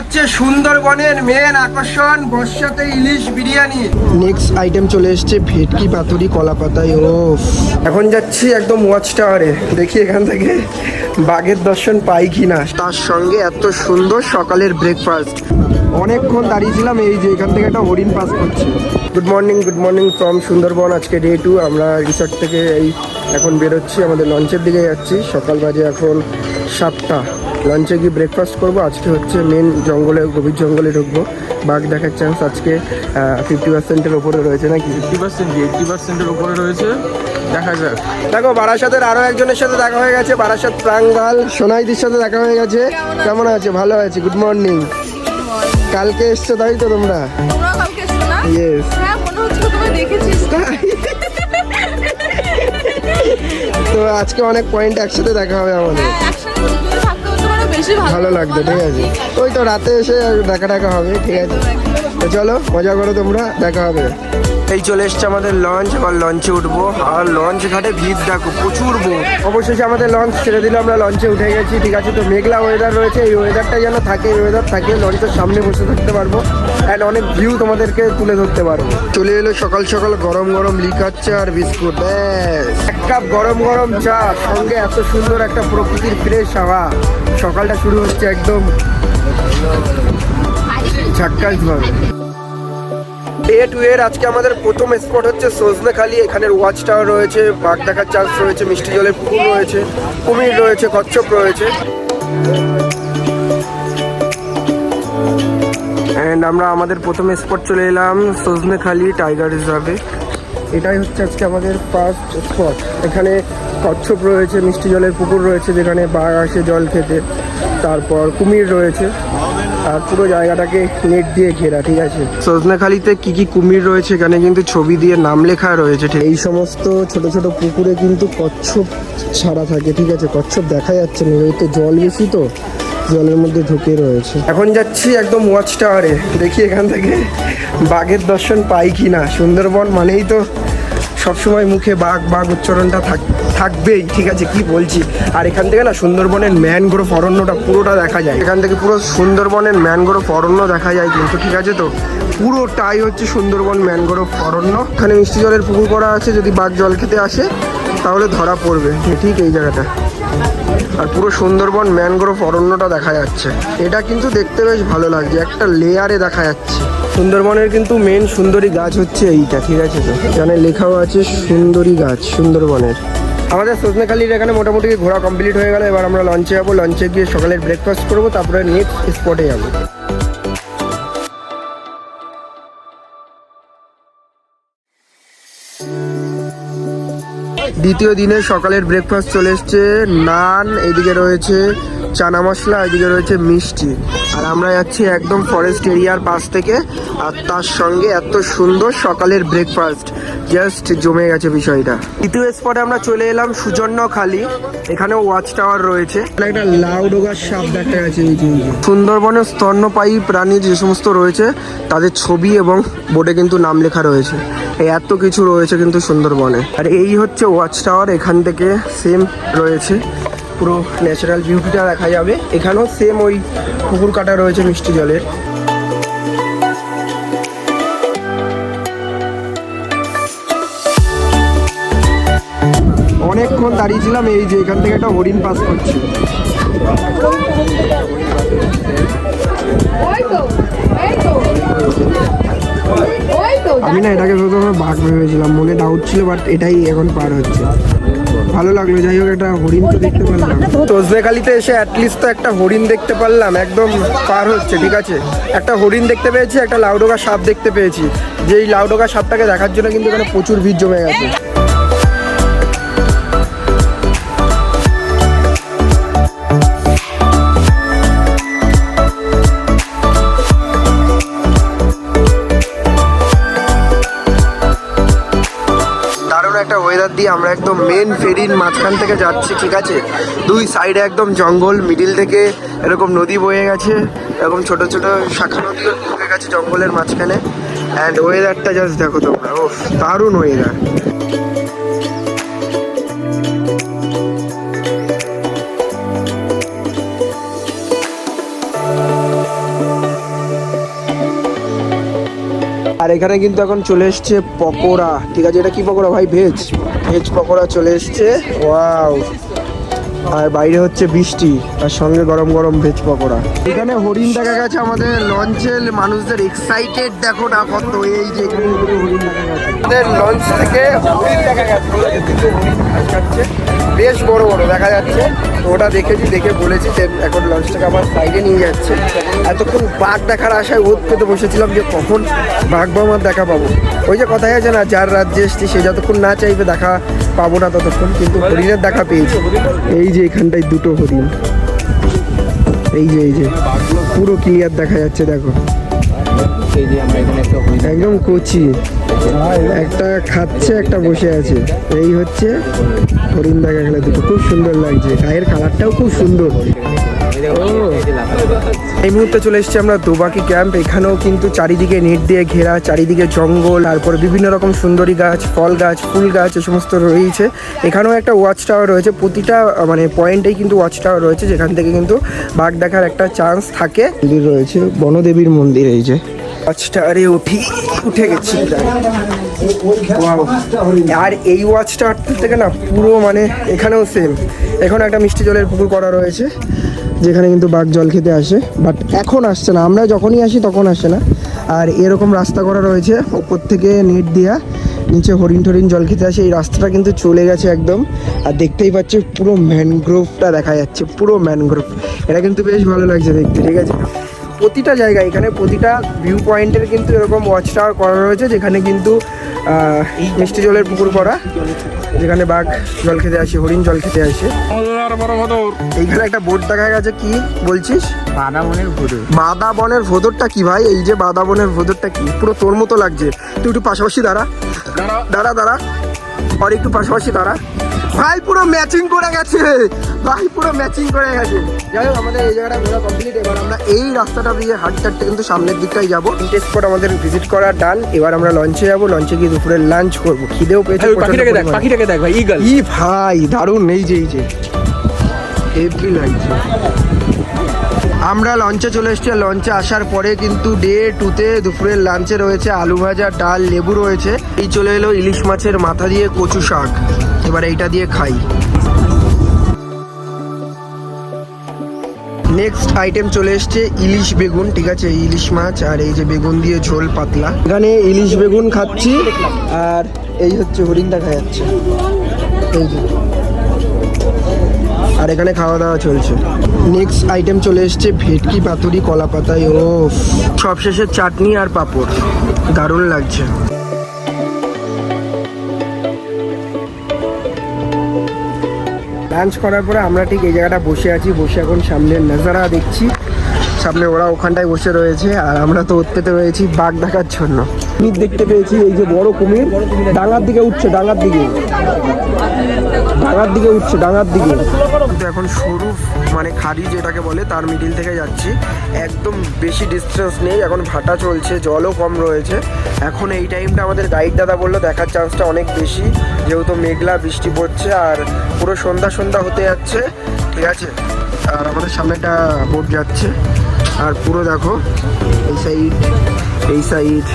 হচ্ছে সুন্দরবনের মেন আকর্ষণ বর্ষাতে ইলিশ বিরিয়ানি। নেক্সট আইটেম চলে এসেছে ভেটকি পাতুরি কলা পাতায় ও এখন যাচ্ছি একদম ওয়াচ টাওয়ারে দেখি এখান থেকে বাঘের দর্শন পাই কি না তার সঙ্গে এত সুন্দর সকালের ব্রেকফাস্ট অনেকক্ষণ দাঁড়িয়েছিলাম এই যে এখান থেকে একটা হরিণ পাস করছি। Good morning good morning from Sundarbans. আজকে ডে টু আমরা রিসর্ট থেকে এই এখন বেরোচ্ছি আমাদের লঞ্চের দিকে যাচ্ছি। সকাল বাজে এখন সাতটা। লঞ্চে গিয়ে ব্রেকফাস্ট করব। আজকে হচ্ছে মেন জঙ্গলে গভীর জঙ্গলে ঢুকবো। বাঘ দেখার চান্স আজকে ফিফটি পার্সেন্টের ওপরে রয়েছে নাকি? ফিফটি পার্সেন্ট এইটটি পার্সেন্টের উপরে রয়েছে? দেখা যাক। দেখো বারাসাতের আরও একজনের সাথে দেখা হয়ে গেছে। বারাসাত প্রাঙ্গাল সোনাইদির সাথে দেখা হয়ে গেছে। কেমন আছে? ভালো আছে। গুড মর্নিং কালকে এসছো তাই তো তোমরা? তোমরা কালকে এসছো না? ইয়েস হ্যাঁ তো আজকে অনেক পয়েন্ট একসাথে দেখা হবে আমাদের। বেশি ভালো লাগবে ঠিক আছে। ওই তো রাতে এসে দেখা টাকা হবে ঠিক আছে। তো চলো মজা করো তোমরা দেখা হবে। এই চলে এসছে আমাদের লঞ্চ এবার লঞ্চে উঠবো। আর লঞ্চ ঘাটে ভিড় দেখো প্রচুর বোট অবশেষে আমাদের লঞ্চ ছেড়ে দিলে আমরা লঞ্চে উঠে গেছি ঠিক আছে। তো মেঘলা ওয়েদার রয়েছে এই ওয়েদারটা যেন থাকে এই ওয়েদার থাকে লঞ্চের সামনে বসে থাকতে পারব। অ্যান্ড অনেক ভিউ তোমাদেরকে তুলে ধরতে পারব। চলে এলো সকাল সকাল গরম গরম লিকার চা আর বিস্কুট ব্যাস। এক কাপ গরম গরম চা সঙ্গে এত সুন্দর একটা প্রকৃতির ফ্রেশ হাওয়া। সকালটা শুরু হচ্ছে একদম ঝাক্কাস ভাবে। ডে টু এর আজকে আমাদের প্রথম স্পট হচ্ছে সজনেখালি এখানের ওয়াচ টাওয়ার রয়েছে বাঘ দেখার চান্স রয়েছে মিষ্টি জলের পুকুর রয়েছে কুমির রয়েছে কচ্ছপ রয়েছে। অ্যান্ড আমরা আমাদের প্রথম স্পট চলে এলাম সজনেখালি টাইগার রিজার্ভে এটাই হচ্ছে আজকে আমাদের ফার্স্ট স্পট এখানে কচ্ছপ রয়েছে, মিষ্টি জলের পুকুর রয়েছে যেখানে বাঘ আসে জল খেতে। তারপর কুমির রয়েছে। আর পুরো জায়গাটাকে নেট দিয়ে ঘেরা, ঠিক আছে? সজনেখালিতে কি কি কুমির রয়েছে এখানে কিন্তু ছবি দিয়ে নাম লেখা রয়েছে এই সমস্ত ছোট ছোট পুকুরে কিন্তু কচ্ছপ ছাড়া থাকে, ঠিক আছে? কচ্ছপ দেখা যাচ্ছে না এই তো জল বেশি তো। জলের মধ্যে ঢুকে রয়েছে। এখন যাচ্ছি একদম ওয়াচ টাওয়ারে দেখি এখান থেকে বাঘের দর্শন পাই কি না সুন্দরবন মানেই তো সবসময় মুখে বাঘ বাঘ উচ্চারণটা থাক থাকবেই। ঠিক আছে, কি বলছি? আর এখান থেকে না সুন্দরবনের ম্যানগ্রোভ অরণ্যটা পুরোটা দেখা যায়। এখান থেকে পুরো সুন্দরবনের ম্যানগ্রোভ অরণ্য দেখা যায় কিন্তু, ঠিক আছে তো? পুরোটাই হচ্ছে সুন্দরবন ম্যানগ্রোভ অরণ্য। এখানে মিষ্টি জলের পুকুর করা আছে, যদি বাঘ জল খেতে আসে, তাহলে ধরা পড়বে। ঠিক এই জায়গাটা। আর পুরো সুন্দরবন ম্যানগ্রোভ অরণ্যটা দেখা যাচ্ছে। এটা কিন্তু দেখতে বেশ ভালো লাগছে, একটা লেয়ারে দেখা যাচ্ছে। সুন্দরবনের কিন্তু মেন সুন্দরী গাছ হচ্ছে এইটা, ঠিক আছে তো? এখানে লেখাও আছে সুন্দরী গাছ, সুন্দরবনের। আমাদের সজনেখালির এখানে মোটামুটি ঘোরা কমপ্লিট হয়ে গেল, এবার আমরা লঞ্চে যাব। লঞ্চে গিয়ে সকালের ব্রেকফাস্ট করব, তারপরে নেক্সট স্পটে যাব। দ্বিতীয় দিনে সকালের ব্রেকফাস্ট চলে এসছে। নান এদিকে রয়েছে চানা মশলা, এদিকে রয়েছে মিষ্টি। আর আমরা যাচ্ছি একদম ফরেস্ট এরিয়ার পাশ থেকে, আর তার সঙ্গে এত সুন্দর সকালের ব্রেকফাস্ট জাস্ট জমে গেছে বিষয়টা। দ্বিতীয় স্পটে আমরা চলে এলাম সুজন্য খালি এখানে ওয়াচ টাওয়ার রয়েছে। একটা লাউডোগার সাপ দেখা গেছে সুন্দরবনের স্তন্যপায়ী প্রাণী যে সমস্ত রয়েছে, তাদের ছবি এবং বোর্ডে কিন্তু নাম লেখা রয়েছে। এত কিছু রয়েছে কিন্তু সুন্দরবনে। আর এই হচ্ছে ওয়াচ টাওয়ার এখান থেকে সেম রয়েছে। পুরো ন্যাচারাল বিউটিটা দেখা যাবে। এখানেও সেম ওই পুকুর কাটা রয়েছে মিষ্টি জলের। অনেকক্ষণ দাঁড়িয়েছিলাম এই যে এখান থেকে একটা হরিণ পাস করছে। আমি না এটাকে প্রথমে বাঘ ভেবেছিলাম, মনে ডাউট ছিল বাট এটাই এখন পার হচ্ছে। ভালো লাগল, যাই হোক, একটা হরিণ তো দেখতে পারলাম। তোজবেকালিতে এসে অ্যাটলিস্ট তো একটা হরিণ দেখতে পারলাম, একদম পার হচ্ছে, ঠিক আছে? একটা হরিণ দেখতে পেয়েছি, একটা লাউডোগা সাপ দেখতে পেয়েছি। যে এই লাউডোগা সাপটাকে দেখার জন্য কিন্তু এখানে প্রচুর ভিড় জমে গেছে। নদী আমরা একদম মেন ফেরির মাঝখান থেকে যাচ্ছি, ঠিক আছে? দুই সাইডে একদম জঙ্গল মিডিল থেকে এরকম নদী বয়ে গেছে, এরকম ছোট ছোট শাখা নদী ঢুকে গেছে জঙ্গলের মাঝখানে। অ্যান্ড ওয়েদারটা জাস্ট দেখো তোমরা ও দারুণ ওয়েদার আর এখানে কিন্তু এখন চলে এসছে পকোড়া, ঠিক আছে? এটা কি পকোড়া ভাই? ভেজ? ভেজ পকোড়া চলে এসছে। ওয়াও। আর বাইরে হচ্ছে বৃষ্টি আর সঙ্গে গরম গরম ভেজ পকোড়া। এখানে হরিণ দেখা গেছে আমাদের লঞ্চের, মানুষদের এক্সাইটেড দেখো না কত, এই যে হরিণ দেখা গেছে। আমাদের লঞ্চ থেকে হরিণ দেখা গেছে। বেশ বড় বড়, দেখা যাচ্ছে। ওটা দেখেছি, দেখে বলেছি যে এখন লঞ্চটাকে আবার সাইডে নিয়ে যাচ্ছে। এতক্ষণ বাঘ দেখার আশায় ওত পেতে বসেছিলাম যে কখন বাঘ বা আমার দেখা পাবো। ওই যে কথাই আছে না, যার রাজ্যে এসছি, সে যতক্ষণ না চাইবে দেখা পাবো না ততক্ষণ, কিন্তু হরিণের দেখা পেয়েছি। এই যে এখানটায় দুটো হরিণ। এই যে এই যে, পুরো ক্লিয়ার দেখা যাচ্ছে, দেখো। একদম কচি। একটা খাচ্ছে একটা বসে আছে। এই হচ্ছে হরিণ দেখা গেলে দুটো। খুব সুন্দর লাগছে। গায়ের কালারটাও খুব সুন্দর। এই মুহূর্তে চলে এসেছি আমরা দোবাকি ক্যাম্প। এখানেও কিন্তু চারিদিকে নেট দিয়ে ঘেরা চারিদিকে জঙ্গল তারপর বিভিন্ন রকম সুন্দরী গাছ ফল গাছ ফুল গাছ এ সমস্ত রয়েছে। এখানেও একটা ওয়াচ টাওয়ার রয়েছে। প্রতিটা মানে পয়েন্টেই কিন্তু ওয়াচ টাওয়ার রয়েছে। যেখান থেকে কিন্তু বাঘ দেখার একটা চান্স থাকে। রয়েছে। বনদেবীর মন্দির এই যে। ওয়াচ টাওয়ারে উঠি, উঠে গেছি। আর এই ওয়াচ টাওয়ার থেকে না, পুরো মানে এখানেও সেম এখানে একটা মিষ্টি জলের পুকুর করা রয়েছে, যেখানে কিন্তু বাঘ জল খেতে আসে। বাট এখন আসছে না, আমরা যখনই আসি তখন আসে না। আর এরকম রাস্তা করা রয়েছে, ওপর থেকে নেট দেওয়া নিচে হরিণ টরিণ জল খেতে আসে। এই রাস্তাটা কিন্তু চলে গেছে একদম। আর দেখতেই পাচ্ছে, পুরো ম্যানগ্রোভটা দেখা যাচ্ছে, পুরো ম্যানগ্রোভ এটা কিন্তু বেশ ভালো লাগছে দেখতে, ঠিক আছে? প্রতিটা জায়গায় এখানে প্রতিটা ভিউ পয়েন্টের কিন্তু এরকম ওয়াচ টাওয়ার করা রয়েছে যেখানে কিন্তু মিষ্টি জলের পুকুর করা যেখানে বাঘ জল খেতে আসে হরিণ জল খেতে আসে। আর বড় ভদর। এইখানে একটা বোর্ড দেখা গেছে কি বলছিস? বাদা ভুরু বাদা বনের ভোদরটা কি ভাই? এই যে বাদা বনের ভোদরটা কি? পুরো তোর মতো লাগছে। তুই একটু পাশাপাশি দাঁড়া। দাঁড়া। দাঁড়া দাঁড়া। আর একটু পাশাপাশি দাঁড়া। ভাই পুরো ম্যাচিং করে গেছে। ভাই পুরো ম্যাচিং করে গেছে। যাই হোক আমাদের এই জায়গাটা ঘোরা কমপ্লিট এবার আমরা এই রাস্তাটা দিয়ে হাঁটতে হাঁটতে কিন্তু সামনের দিকটাই যাব। তিনটে স্পট আমাদের ভিজিট করা ডান এবার আমরা লঞ্চে যাব। লঞ্চে গিয়ে দুপুরে লাঞ্চ করব। খিদেও পেয়েছে পাখিটাকে দেখ পাখিটাকে দেখ ভাই ইগল ই ভাই দারুণ নেই যে এই যে। হেভি লাগছে। আমরা লঞ্চে চলে এসেছি লঞ্চে আসার পরে কিন্তু ডে টুতে দুপুরের লাঞ্চে রয়েছে আলু ভাজা, ডাল, লেবু রয়েছে। এই চলে এলো ইলিশ মাছের মাথা দিয়ে কচু শাক। এবার এইটা দিয়ে খাই। নেক্সট আইটেম চলে এসছে ইলিশ বেগুন, ঠিক আছে? ইলিশ মাছ আর এই যে বেগুন দিয়ে ঝোল পাতলা। এখানে ইলিশ বেগুন খাচ্ছি আর এই হচ্ছে হরিণ দেখা যাচ্ছে। এই যে। আর এখানে খাওয়া দাওয়া চলছে। নেক্সট আইটেম চলে এসছে, ভেটকি পাতুরি, কলা পাতায় ও সবশেষে চাটনি আর পাঁপড়। দারুণ লাগছে। লাঞ্চ করার পরে আমরা ঠিক এই জায়গাটা বসে আছি, বসে এখন সামনের নাজারা দেখছি। সামনে ওরা ওখানটায় বসে রয়েছে, আর আমরা তো ওত্তেতে রয়েছি বাঘ দেখার জন্য। কুমির দেখতে পেয়েছি এই যে বড় কুমির, ডাঙার দিকে উঠছে, ডাঙার দিকে। ডাঙার দিকে উঠছে, ডাঙার দিকে। এখন সরু মানে খাড়ি যেটাকে বলে, তার মিডিল থেকে যাচ্ছি। একদম বেশি ডিস্টেন্স নেই, এখন ভাটা চলছে, জলও কম রয়েছে। এখন এই টাইমটা আমাদের গাইড দাদা বলল, দেখার চান্সটা অনেক বেশি। যেহেতু মেঘলা বৃষ্টি পড়ছে, আর পুরো সন্ধ্যা সন্ধ্যা হতে যাচ্ছে, ঠিক আছে? আর আমাদের সামনে একটা বোট যাচ্ছে। আর পুরো দেখো, এই সাইড এই সাইড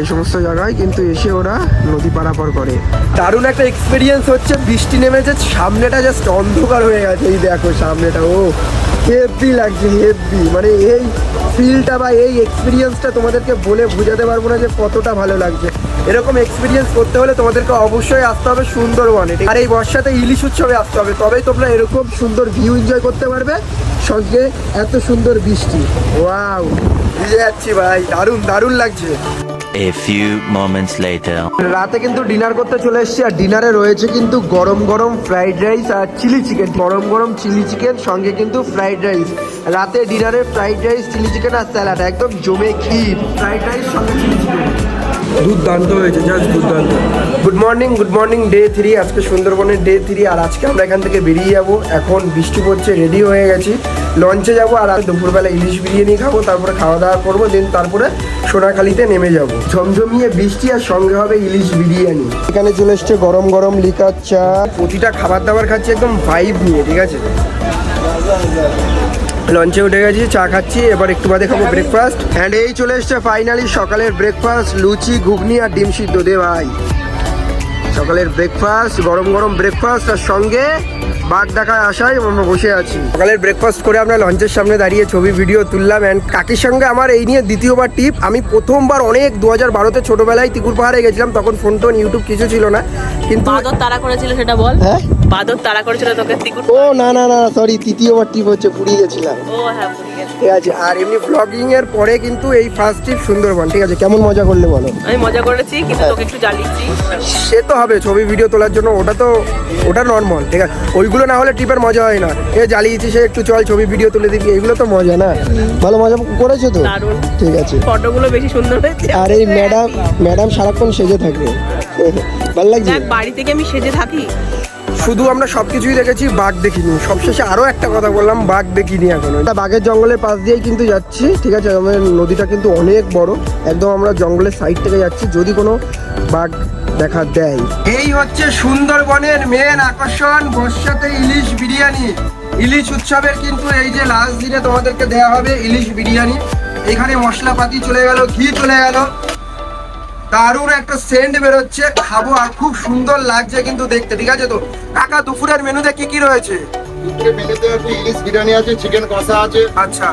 এই সমস্ত জায়গায়, কিন্তু এসে ওরা নদী পারাপার করে। দারুণ একটা এক্সপিরিয়েন্স হচ্ছে, বৃষ্টি নেমেছে, সামনেটা জাস্ট অন্ধকার হয়ে গেছে, এই দেখো সামনেটা, ও হেভি লাগছে হেভি মানে এই ফিলটা বা এই এক্সপিরিয়েন্সটা তোমাদেরকে বলে বোঝাতে পারব না যে কতটা ভালো লাগছে। এরকম এক্সপিরিয়েন্স করতে হলে তোমাদেরকে অবশ্যই আসতে হবে সুন্দরবনে। আর এই বর্ষাতে ইলিশ উৎসবে আসতে হবে, তবেই তোমরা এরকম সুন্দর ভিউ এনজয় করতে পারবে, সঙ্গে এত সুন্দর বৃষ্টি। ওয়াও ভিজে যাচ্ছি ভাই, দারুণ দারুণ লাগছে। A few moments later. রাতে কিন্তু ডিনার করতে চলে এসেছি আর ডিনারে রয়েছে কিন্তু গরম গরম ফ্রাইড রাইস আর চিলি চিকেন গরম গরম চিলি চিকেন সঙ্গে কিন্তু ফ্রাইড রাইস রাতে ডিনারে ফ্রাইড রাইস চিলি চিকেন আর স্যালাড একদম জমে ক্ষীর। ফ্রাইড রাইস সঙ্গে চিলি চিকেন দুর্দান্ত হয়েছে জাস্ট দুর্দান্ত। Good morning good morning day three আজকে সুন্দরবনের ডে থ্রি আর আজকে আমরা এখান থেকে বেরিয়ে যাব। এখন বৃষ্টি পড়ছে রেডি হয়ে গেছি। লঞ্চে যাব, আর দুপুরবেলা ইলিশ বিরিয়ানি খাব, তারপরে খাওয়া দাওয়া করব দেন তারপরে সোনাখালিতে নেমে যাব। ঝমঝমিয়ে বৃষ্টি, আর সঙ্গে হবে ইলিশ বিরিয়ানি। এখানে চলে এসছে গরম গরম লিকার চা। প্রতিটা খাবার দাবার খাচ্ছি, একদম ভাইব নিয়ে, ঠিক আছে? লঞ্চে উঠে গেছি চা খাচ্ছি এবার একটু বাদে খাব ব্রেকফাস্ট অ্যান্ড এই চলে এসছে ফাইনালি সকালের ব্রেকফাস্ট লুচি ঘুগনি আর ডিম সিদ্ধ দে ভাই। সকালের ব্রেকফাস্ট গরম গরম ব্রেকফাস্ট আর সঙ্গে বাঘ দেখায় আসায় আমরা বসে আছি। সকালের ব্রেকফাস্ট করে আমরা লঞ্চের সামনে দাঁড়িয়ে ছবি ভিডিও তুললাম অ্যান্ড কাকির সঙ্গে আমার এই নিয়ে দ্বিতীয়বার টিপ আমি প্রথমবার অনেক দু হাজার বারোতে ছোটোবেলায় তিকুর পাহাড়ে গেছিলাম তখন ফোন টোন ইউটিউব কিছু ছিল না কিন্তু বাদর তারা করেছিল সেটা বল। হ্যাঁ? বাদর তারা করেছিল তোকে ও না না না সরি তৃতীয়বার টিপ হচ্ছে পুরী গেছিলাম। ও হ্যাঁ। ঠিক আছে আর এমনি ব্লগিং এর পরে কিন্তু এই ফার্স্ট ট্রিপ সুন্দরবন ঠিক আছে কেমন মজা করলে বলো? আমি মজা করেছি কিন্তু তোকে একটু জ্বালিয়েছি। সে তো হবে ছবি ভিডিও তোলার জন্য ওটা তো ওটা নর্মাল ঠিক আছে। ওইগুলো না হলে ট্রিপের মজা হয় না। এ জ্বালিয়েছি সে একটু চল ছবি ভিডিও তুলে দিবি এগুলো তো মজা না। ভালো মজা করেছ তো? দারুণ। ঠিক আছে। ফটোগুলো বেশি সুন্দর হয়েছে। আর এই ম্যাডাম ম্যাডাম সারাক্ষণ সেজে থাকে। ভালো লাগছে বাড়ি থেকে আমি সেজে থাকি। শুধু আমরা সবকিছুই দেখেছি, বাঘ দেখিনি। সবশেষে আরও একটা কথা বললাম, বাঘ দেখিনি এখনও। এটা বাঘের জঙ্গলের পাশ দিয়েই কিন্তু যাচ্ছি, ঠিক আছে? আমাদের নদীটা কিন্তু অনেক বড়। একদম আমরা জঙ্গলের সাইড থেকে যাচ্ছি, যদি কোনো বাঘ দেখা দেয়। এই হচ্ছে সুন্দরবনের মেন আকর্ষণ, বর্ষাতে ইলিশ বিরিয়ানি। ইলিশ উৎসবের কিন্তু এই যে লাস্ট দিনে তোমাদেরকে দেওয়া হবে ইলিশ বিরিয়ানি। এখানে মশলাপাতি চলে গেল, ঘি চলে গেল। দারুণ একটা সেন্ট বেরোচ্ছে খাব আর খুব সুন্দর লাগছে কিন্তু দেখতে ঠিক আছে তো? কাকা দুপুরের মেনুতে কি কি রয়েছে? দুপুরের মেনুতে ইলিশ বিরিয়ানি আছে চিকেন কষা আছে। আচ্ছা।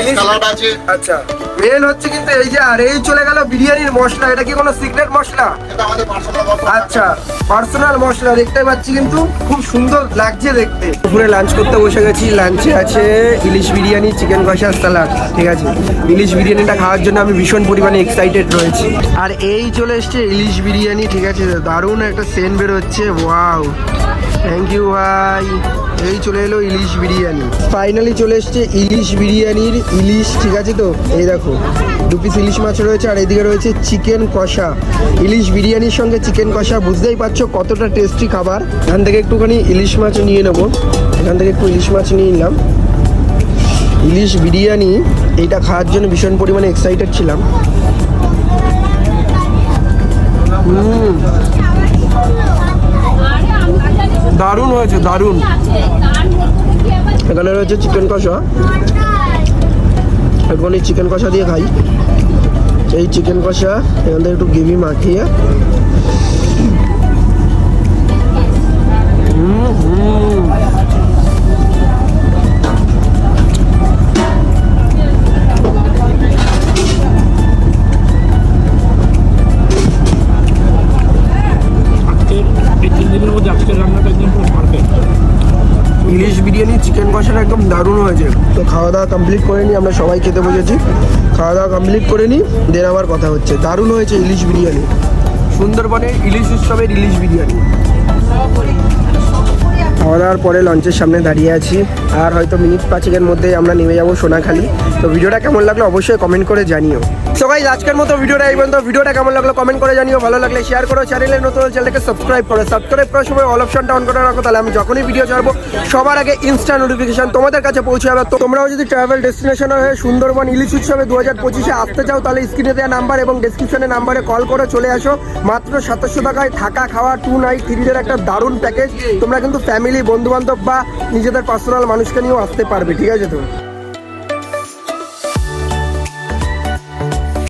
ইলিশ আছে আচ্ছা। মেন হচ্ছে কিন্তু এই যে আর এই চলে গেল বিরিয়ানির মশলা। এটা কি কোনো সিক্রেট মশলা? এটা আমাদের পার্সোনাল মশলা। আচ্ছা পার্সোনাল মশলা। দেখতে পাচ্ছি কিন্তু খুব সুন্দর লাগছে দেখতে। দুপুরে লাঞ্চ করতে বসে গেছি। লাঞ্চে আছে ইলিশ বিরিয়ানি চিকেন কষা সালাড ঠিক আছে? ইলিশ বিরিয়ানিটা খাওয়ার জন্য আমি ভীষণ পরিমাণে এক্সাইটেড রয়েছি। আর এই চলে এসছে ইলিশ বিরিয়ানি। ঠিক আছে? দারুণ একটা সেন্ট বেরোচ্ছে। ওয়াও থ্যাংক ইউ ভাই। এই চলে এলো ইলিশ বিরিয়ানি। ফাইনালি চলে এসছে ইলিশ বিরিয়ানির ইলিশ, ঠিক আছে তো? এই দেখো, দু পিস ইলিশ মাছ রয়েছে, আর এদিকে রয়েছে চিকেন কষা। ইলিশ বিরিয়ানির সঙ্গে চিকেন কষা, বুঝতেই পারছ কতটা টেস্টি খাবার? এখান থেকে একটুখানি ইলিশ মাছ নিয়ে নেব। এখান থেকে একটু ইলিশ মাছ নিয়ে নিলাম। ইলিশ বিরিয়ানি এইটা খাওয়ার জন্য ভীষণ পরিমাণে এক্সাইটেড ছিলাম। হুম। দারুণ হয়েছে দারুণ। এখানে রয়েছে চিকেন কষা। এখন এই চিকেন কষা দিয়ে খাই। এই চিকেন কষা এখান থেকে একটু গ্রেভি মাখিয়ে। হুম, হুম। ইলিশ বিরিয়ানি চিকেন কষাটা একদম দারুণ হয়েছে। তো খাওয়া দাওয়া কমপ্লিট করে নিই, আমরা সবাই খেতে বসেছি। খাওয়া দাওয়া কমপ্লিট করে নিই দেন আবার কথা হচ্ছে। দারুণ হয়েছে ইলিশ বিরিয়ানি। সুন্দরবনের ইলিশ উৎসবের ইলিশ বিরিয়ানি। খাওয়া দাওয়ার পরে লঞ্চের সামনে দাঁড়িয়ে আছি। আর হয়তো মিনিট পাঁচেকের মধ্যেই আমরা নেমে যাব সোনাখালি। তো ভিডিওটা কেমন লাগল অবশ্যই কমেন্ট করে জানিও। সো গাইজ আজকের মতো ভিডিওটা এই পর্যন্ত। ভিডিওটা কেমন লাগল কমেন্ট করে জানিও। ভালো লাগলে শেয়ার করো। চ্যানেলের নতুন চ্যানেলকে সাবস্ক্রাইব করো। সাবস্ক্রাইব করার সময় অল অপশনটা অন করে রাখো। তাহলে আমি যখনই ভিডিও ছাড়বো, সবার আগে ইনস্টা নোটিফিকেশন তোমাদের কাছে পৌঁছে যাবে। তোমরাও যদি ট্রাভেল ডেস্টিনেশন হয়ে সুন্দরবন ইলিশ উৎসবে দু হাজার পঁচিশে আসতে চাও, তাহলে স্ক্রিনে দেওয়া নাম্বার এবং ডেসক্রিপশনে নাম্বারে কল করে চলে আসো। মাত্র সাতাশশো টাকায় থাকা খাওয়া টু নাইট থ্রি ডের একটা দারুণ প্যাকেজ তোমরা কিন্তু ফ্যামিলি বন্ধু বান্ধব বা নিজেদের পার্সোনাল মানুষকে নিয়েও আসতে পারবে। ঠিক আছে তো?